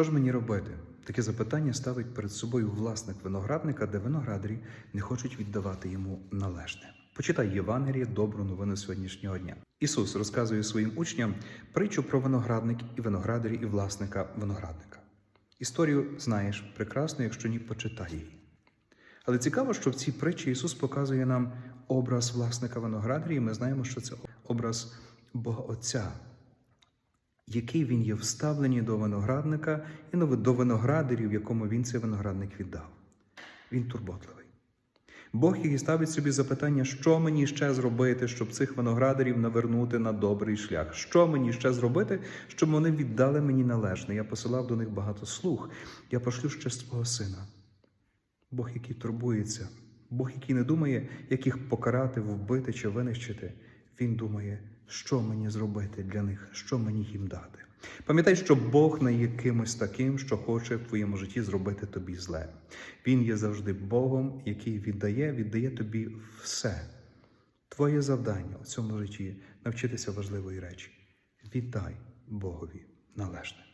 Що ж мені робити? Таке запитання ставить перед собою власник виноградника, де виноградарі не хочуть віддавати йому належне. Почитай Євангеліє, добру новину сьогоднішнього дня. Ісус розказує своїм учням притчу про виноградник і виноградарі і власника виноградника. Історію знаєш прекрасно, якщо ні, почитай її. Але цікаво, що в цій притчі Ісус показує нам образ власника виноградарі, і ми знаємо, що це образ Бога Отця, який він є вставлені до виноградника і до виноградарів, якому він цей виноградник віддав. Він турботливий. Бог який ставить собі запитання, що мені ще зробити, щоб цих виноградарів навернути на добрий шлях. Що мені ще зробити, щоб вони віддали мені належне. Я посилав до них багато слуг. Я пошлю ще свого сина. Бог, який турбується, Бог, який не думає, як їх покарати, вбити чи винищити. Він думає, що мені зробити для них, що мені їм дати. Пам'ятай, що Бог не є кимось таким, що хоче в твоєму житті зробити тобі зле. Він є завжди Богом, який віддає, віддає тобі все. Твоє завдання у цьому житті навчитися важливої речі. Віддай Богові належне.